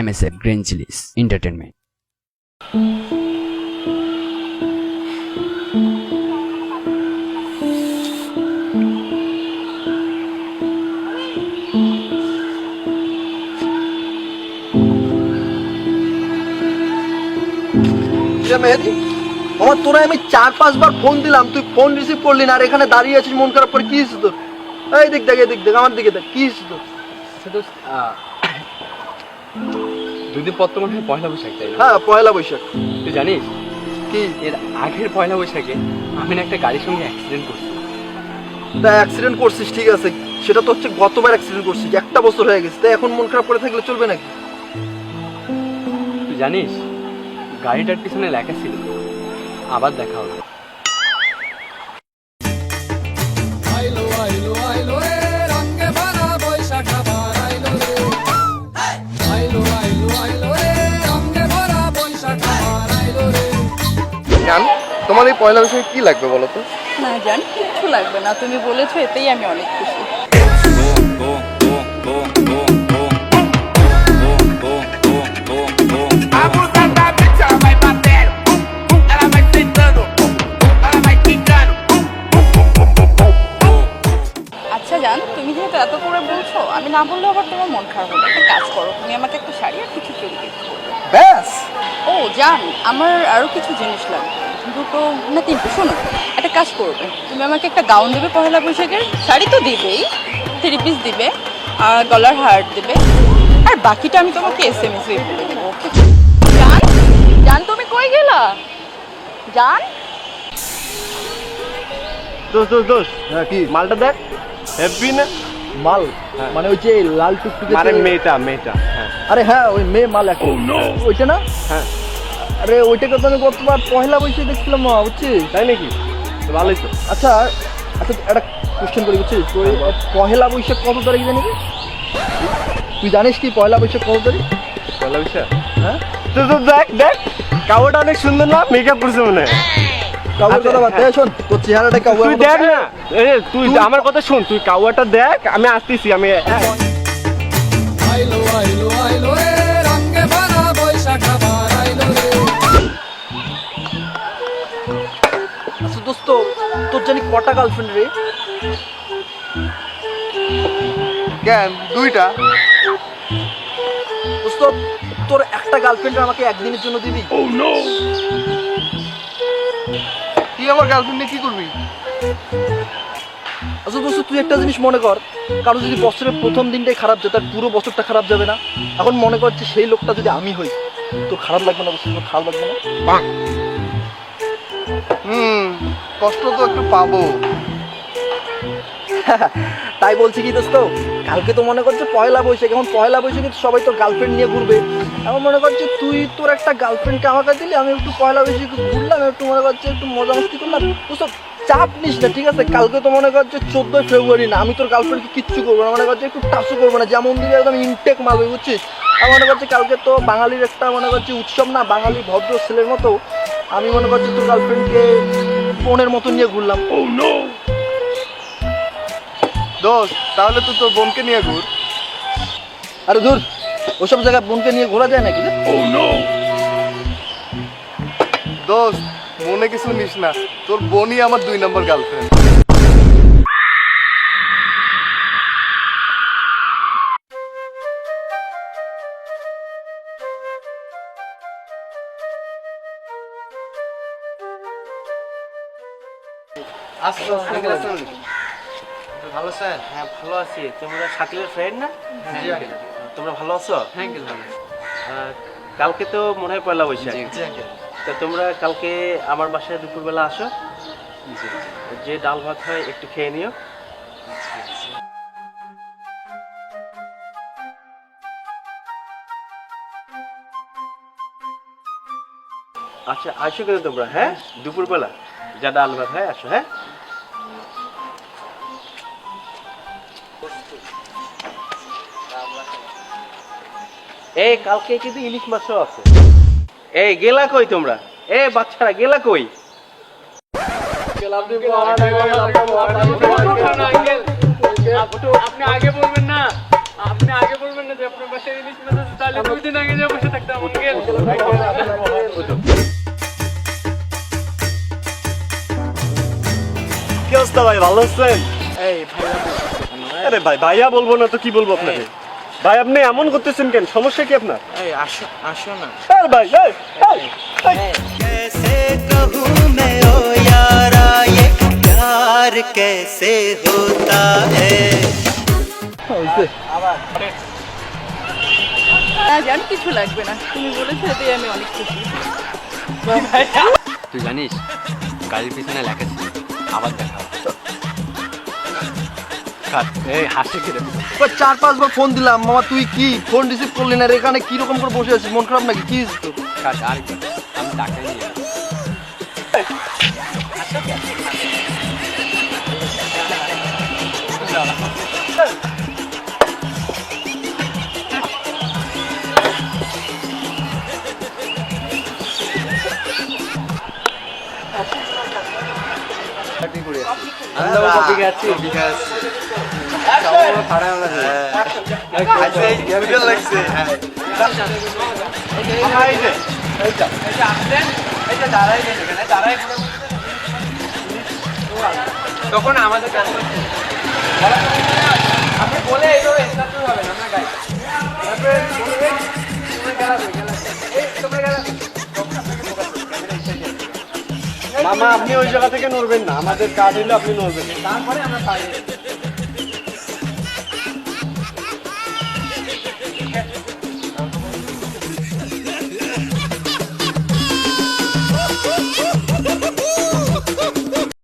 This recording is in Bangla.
MSF Green Chilies Entertainment. মেহেদি? আমার তোরা আমি চার পাঁচবার ফোন দিলাম তুই ফোন রিসিভ করলি না আর এখানে দাঁড়িয়ে আছিস মন খারাপ করে কি তোর? এই দিক দেখ এদিক দেখ আমার দিকে দেখ কি তোর? শুধু দুদিন পর তো মনে হয় পয়লা বৈশাখ তাই না? হ্যাঁ পয়লা বৈশাখ। তুই জানিস? কি? এর আগের পয়লা বৈশাখে আমি না একটা গাড়ির সঙ্গে অ্যাক্সিডেন্ট করছি। তা অ্যাক্সিডেন্ট করছিস ঠিক আছে। সেটা তো হচ্ছে গতবার অ্যাক্সিডেন্ট করছিস একটা বছর হয়ে গেছে। তাই এখন মন খারাপ করে থাকলে চলবে নাকি? তুই জানিস গাড়িটার পিছনে লেখা ছিল আবার দেখা হবে তোমার এই পয়লা বৈশাখে কি লাগবে বলো তো? না জান কিচ্ছু লাগবে না। তুমি বলেছ এতেই আমি অনেক খুশি. আচ্ছা তুমি যেহেতু এত করে বলছো আমি না বললে আবার তোমার মন খারাপ হবে একটা কাজ করো তুমি আমাকে একটা শাড়ি আর কিছু চুড়ি গিফট করবে। ব্যাস! ও জান আমার আরও কিছু জিনিস লাগবে। দুটো না তিনটে শোনো একটা কাজ করবে। তুমি আমাকে একটা গাউন দেবে পহেলা বৈশাখের শাড়ি তো দিবেই থ্রি পিস দিবে আর গলার হার দেবে। আর বাকিটা আমি তোমাকে এস এম এস এ বলে দেবো ওকে জান জান তুমি কই গেলা? জান? দোষ দোষ দোষ। হ্যাঁ কি? মালটা দেখ। হেভি না? মাল? মানে ওই যে লাল টুকটুকে মানে মেয়েটা মেয়েটা হ্যাঁ। আরে হ্যাঁ ওই মেয়ে মাল একটা ওইটা না? হ্যাঁ। আরে ওইটাকে তো আমি গতবার পয়লা বৈশাখে দেখছিলাম মা বুঝছিস? তাই নাকি? তো ভালোই তো। আচ্ছা আচ্ছা একটা কোশ্চেন করি বুঝছিস? তো এই পহেলা বৈশাখ কত তারিখ জানি তুই জানিস কি পয়লা বৈশাখ কত তারিখ? পয়লা বৈশাখ? হ্যাঁ? তো তো দেখ দেখ কাওয়াটা অনেক সুন্দর না? মেকআপ করছে মনে হয়। আচ্ছা, কথা বাদ শোন তোর চেহারাটা তুই দেখ না। তুই আমার কথা শুন তুই কাওয়াটা দেখ আমি আসতেছি আমি আচ্ছা দোস্ত তোর জানি কটা গার্লফ্রেন্ড রে? কেন? দুইটা? দোস্ত তোর একটা গার্লফ্রেন্ড আমাকে একদিনের জন্য দিবি? তুই আমার গার্লফ্রেন্ডে কি করবি? আচ্ছা দোস্ত তুই একটা জিনিস মনে কর কারও যদি বছরের প্রথম দিনটাই খারাপ যায় তার পুরো বছরটা খারাপ যাবে না। এখন মনে কর যে সেই লোকটা যদি আমি হই তোর খারাপ লাগবে না বছর খারাপ লাগবে না। হুম, কষ্ট তো একটু পাবো। তাই বলছি কি দোস্ত, কালকে তো মনে করছে পয়লা বৈশাখ, এখন পয়লা বৈশাখে তো সবাই তোর গার্লফ্রেন্ড নিয়ে ঘুরবে। এখন মনে করছে তুই তোর একটা গার্লফ্রেন্ডকে আমাকে দিলি, আমি একটু পয়লা বৈশাখে ঘুরলাম, একটু মনে করছে একটু মজা মস্তি করলাম। দোস্ত, চাপ নিস না, ঠিক আছে? কালকে তো মনে করছে চোদ্দোই ফেব্রুয়ারি না, আমি তোর গার্লফ্রেন্ডকে কিচ্ছু করব না, মনে করছে একটু টাচও করব না, যেমন দিকে একদম ইনটেক মারবে, বুঝছিস? আর মনে করছে কালকে তো বাঙালির একটা, মনে করছে উৎসব না, বাঙালি ভদ্র ছেলের মতো আমি মনে করছি তোর গার্লফ্রেন্ডকে ফোনের মতো নিয়ে ঘুরলাম। দোস্ত তাহলে তুই তোর বোনকে নিয়ে ঘুর। আরে ধুর ওসব জায়গায় বোনকে নিয়ে ঘোরা যায় নাকি? দোস্ত মনে কিছু নিস না তোর বোনই আমার দুই নম্বর গার্লফ্রেন্ড ভালো স্যার হ্যাঁ ভালো আছি। তোমরা শাকিলের ফ্রেন্ড না? তোমরা ভালো আছো? হ্যাঁ কালকে তো মনে হয় পয়লা বৈশাখ। তা তোমরা কালকে আমার বাসায় দুপুরবেলা আসো। যে ডাল ভাত হয় একটু খেয়ে নিও। আচ্ছা আসো কেন তোমরা হ্যাঁ? দুপুরবেলা। যা ডাল ভাত হয় আসো হ্যাঁ? এই কালকে কিন্তু ইলিশ মাছও আছে। এই গেলা কই তোমরা? এ বাচ্চারা গেলা কই? আপনি আগে বলবেন না আপনি আগে বলবেন না যে আপনার বাসায় ইলিশ মাছ আছে তাহলে দুই দিন আগে যা বসে থাকতাম কি অবস্থা ভাই ভালো আছেন? আরে ভাই ভাইয়া বলব না তো কি বলব আপনাকে? ভাই আপনি এমন করতেছেন কেন সমস্যা কি আপনার এই আসো আসো না আরে ভাই এই, এই, এই। कैसे कहूँ मैं ओ यारा ये प्यार कैसे होता है না জান কিছু লাগবে না তুমি বলেছো এতেই আমি অনেক খুশি তুই জানিস গাড়ির পিছনে লেখা ছিল আবার দেখা কাট, এই হাসে চার পাঁচবার ফোন দিলাম মামা তুই কি? ফোন রিসিভ করলি না আর এখানে কীরকম করে বসে আছিস? মন খারাপ নাকি? কি? কাট আমি টাকা নিয়ে যাব। আমরা কপি খাচ্ছি কপি খাচ্ছি তখন আমাদের কাছে আপনি বলে এইভাবে হবে না। মামা আপনি ওই জায়গা থেকে নড়বেন না আমাদের কাজ হইলে আপনি নড়বেন তারপরে আমরা